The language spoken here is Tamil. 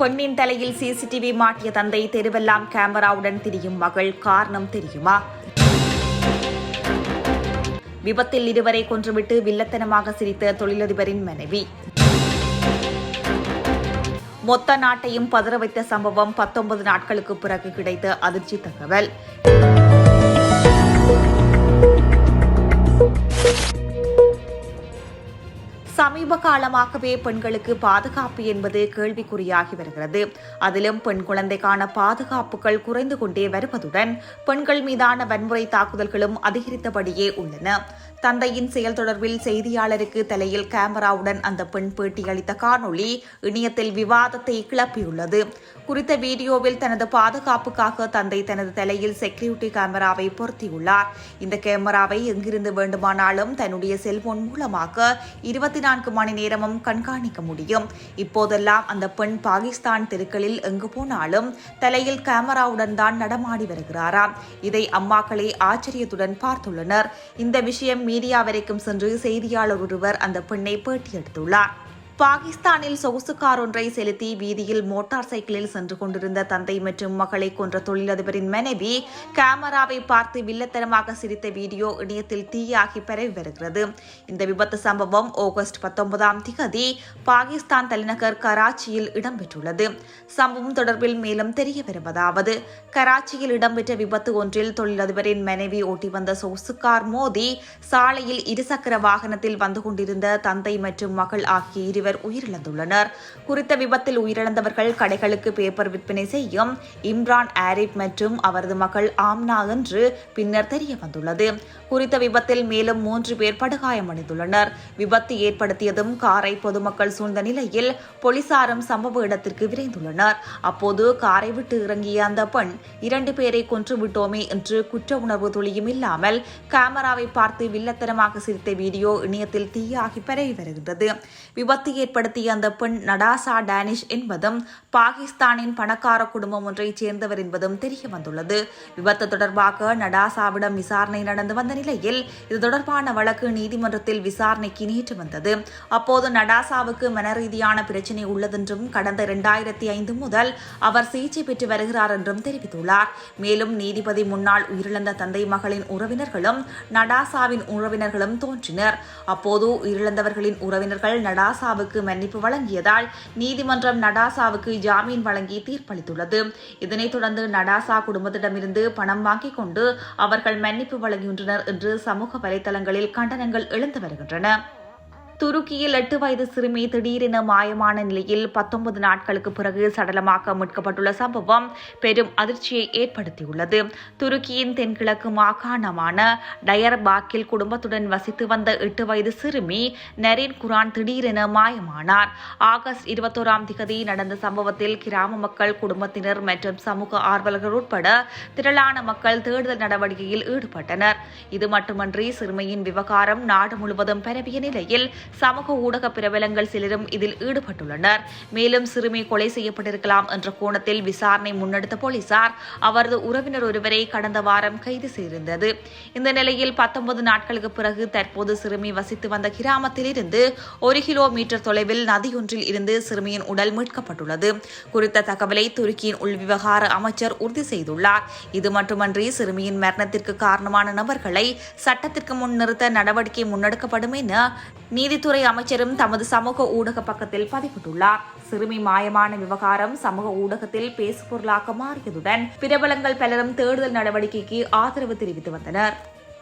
பெண்ணின் தலையில் சிசிடிவி மாட்டிய தந்தை தெருவெல்லாம் கேமராவுடன் திரியும் மகள் காரணம் தெரியுமா? விபத்தில் இருவரை கொன்றுவிட்டு வில்லத்தனமாக சிரித்த தொழிலதிபரின் மனைவி. மொத்த நாட்டையும் பதற வைத்த சம்பவம் பத்தொன்பது நாட்களுக்கு பிறகு கிடைத்த அதிர்ச்சி தகவல். காலமாகவே பெண்களுக்கு பாதுகாப்பு என்பது கேள்விக்குறியாகி வருகிறது. அதிலும் பெண் குழந்தைக்கான பாதுகாப்புகள் குறைந்து கொண்டே வருவதுடன் பெண்கள் மீதான வன்முறை தாக்குதல்களும் அதிகரித்தபடியே உள்ளன. தந்தையின் செயல் தொடர்பில் செய்தியாளருக்கு தலையில் கேமராவுடன் அந்த பெண் பேட்டியளித்த காணொளி இணையத்தில் விவாதத்தை கிளப்பியுள்ளது. குறித்த வீடியோவில் தனது பாதுகாப்புக்காக தந்தை தனது தலையில் செக்யூரிட்டி கேமராவை பொருத்தியுள்ளார். இந்த கேமராவை எங்கிருந்து வேண்டுமானாலும் தன்னுடைய செல்போன் மூலமாக இருபத்தி நான்கு மணி நேரமும் கண்காணிக்க முடியும். இப்போதெல்லாம் அந்த பெண் பாகிஸ்தான் தெருக்களில் எங்கு போனாலும் தலையில் கேமராவுடன் தான் நடமாடி வருகிறாராம். இதை அம்மாக்களே ஆச்சரியத்துடன் பார்த்துள்ளனர். இந்த விஷயம் மீடியா வரைக்கும் சென்று செய்தியாளர் ஒருவர் அந்த பெண்ணை பேட்டி எடுத்துள்ளார் பாகிஸ்தானில் சொகுசு கார் ஒன்றை செலுத்தி வீதியில் மோட்டார் சைக்கிளில் சென்று கொண்டிருந்த தந்தை மற்றும் மகளை கொன்ற தொழிலதிபரின் மனைவி கேமராவை பார்த்து வில்லத்தனமாக சிரித்த வீடியோ இணையத்தில் தீயாகி பரவி வருகிறது. இந்த விபத்து சம்பவம் ஆகஸ்ட் பத்தொன்பதாம் திகதி பாகிஸ்தான் தலைநகர் கராச்சியில் இடம்பெற்றுள்ளது. சம்பவம் தொடர்பில் மேலும் தெரிய வருவதாவது கராச்சியில் இடம்பெற்ற விபத்து ஒன்றில் தொழிலதிபரின் மனைவி ஓட்டி வந்த சொகுசு கார் மோதி சாலையில் இருசக்கர வாகனத்தில் வந்து கொண்டிருந்த தந்தை மற்றும் மகள் ஆகிய இருவர் பேர் உயிரிழந்துள்ளனர். குறித்த விபத்தில் உயிரிழந்தவர்கள் கடைகளுக்கு பேப்பர் விற்பனை செய்யும் இம்ரான் ஆரிப் மற்றும் அவரது மகள் ஆம்னா என்று பின்னர் தெரிய வந்துள்ளது குறித்த விபத்தில் மேலும் மூன்று பேர் படுகாயமடைந்துள்ளனர். விபத்து ஏற்படுத்தியதும் காரை பொதுமக்கள் சூழ்ந்த நிலையில் போலீசாரும் சம்பவ இடத்திற்கு விரைந்துள்ளனர். அப்போது காரை விட்டு இறங்கிய அந்த பெண் இரண்டு பேரை கொன்று விட்டோமே என்று குற்ற உணர்வு துளியும் இல்லாமல் கேமராவை பார்த்து வில்லத்தனமாக சிரித்த வீடியோ இணையத்தில் தீயாகி பரவி வருகிறது விபத்து ஏற்படுத்திய அந்த பெண் நடாசா டேனிஷ் என்பதும் பாகிஸ்தானின் பணக்கார குடும்பம் ஒன்றைச் சேர்ந்தவர் என்பதும் தெரிய வந்துள்ளது. விபத்து தொடர்பாக நடாசாவிடம் விசாரணை நடந்து வந்த நிலையில் இது தொடர்பான வழக்கு நீதிமன்றத்தில் விசாரணைக்கு நேற்று வந்தது. அப்போது நடாசாவுக்கு மனரீதியான பிரச்சினை உள்ளதென்றும் கடந்த இரண்டாயிரத்தி ஐந்து முதல் அவர் சிகிச்சை பெற்று வருகிறார் என்றும் தெரிவித்துள்ளார். மேலும் நீதிபதி முன்னாள் உயிரிழந்த தந்தை மகளின் உறவினர்களும் நடாசாவின் உறவினர்களும் தோன்றினர். அப்போது உயிரிழந்தவர்களின் உறவினர்கள் நடாசாவுக்கு மன்னிப்பு வழங்கியதால் நீதிமன்றம் நடாசாவுக்கு ஜாமீன் வழங்கி தீர்ப்பளித்துள்ளது. இதனைத் தொடர்ந்து நடாசா குடும்பத்திடமிருந்து பணம் வாங்கிக் கொண்டு அவர்கள் மன்னிப்பு வழங்குகின்றனர் என்று சமூக வலைதளங்களில் கண்டனங்கள் எழுந்து வருகின்றன. துருக்கியில் எட்டு வயது சிறுமி திடீரென மாயமான நிலையில் பத்தொன்பது நாட்களுக்கு பிறகு சடலமாக மீட்கப்பட்டுள்ள சம்பவம் பெரும் அதிர்ச்சியை ஏற்படுத்தியுள்ளது. துருக்கியின் தென்கிழக்கு மாகாணமான டயர்பாக்கில் குடும்பத்துடன் வசித்து வந்த எட்டு வயது சிறுமி நரீன் குரான் திடீரென மாயமானார். ஆகஸ்ட் இருபத்தோராம் திகதி நடந்த சம்பவத்தில் கிராம மக்கள் குடும்பத்தினர் மற்றும் சமூக ஆர்வலர்கள் உட்பட திரளான மக்கள் தேடுதல் நடவடிக்கையில் ஈடுபட்டனர். இது மட்டுமன்றி சிறுமியின் விவகாரம் நாடு முழுவதும் பரவிய நிலையில் சமூக ஊடக பிரபலங்கள் சிலரும் இதில் ஈடுபட்டுள்ளனர். மேலும் சிறுமி கொலை செய்யப்பட்டிருக்கலாம் என்ற கோணத்தில் விசாரணை முன்னெடுத்த போலீசார் அவரது உறவினர் ஒருவரை கடந்த வாரம் கைது செய்திருந்தது. இந்த நிலையில் பத்தொன்பது நாட்களுக்கு பிறகு தற்போது சிறுமி வசித்து வந்த கிராமத்திலிருந்து ஒரு கிலோமீட்டர் தொலைவில் நதியொன்றில் இருந்து சிறுமியின் உடல் மீட்கப்பட்டுள்ளது. குறித்த தகவலை துருக்கியின் உள்விவகார அமைச்சர் உறுதி செய்துள்ளார். இது மட்டுமன்றி சிறுமியின் மரணத்திற்கு காரணமான நபர்களை சட்டத்திற்கு முன் நிறுத்த நடவடிக்கை முன்னெடுக்கப்படும் என நீதித்துறை அமைச்சரும் தமது சமூக ஊடக பக்கத்தில் பதிவிட்டுள்ளார். சிறுமி மாயமான விவகாரம் சமூக ஊடகத்தில் பேசுபொருளாக மாறியதுடன் பிரபலங்கள் பலரும் தேடுதல் நடவடிக்கைக்கு ஆதரவு தெரிவித்து வந்தனர்.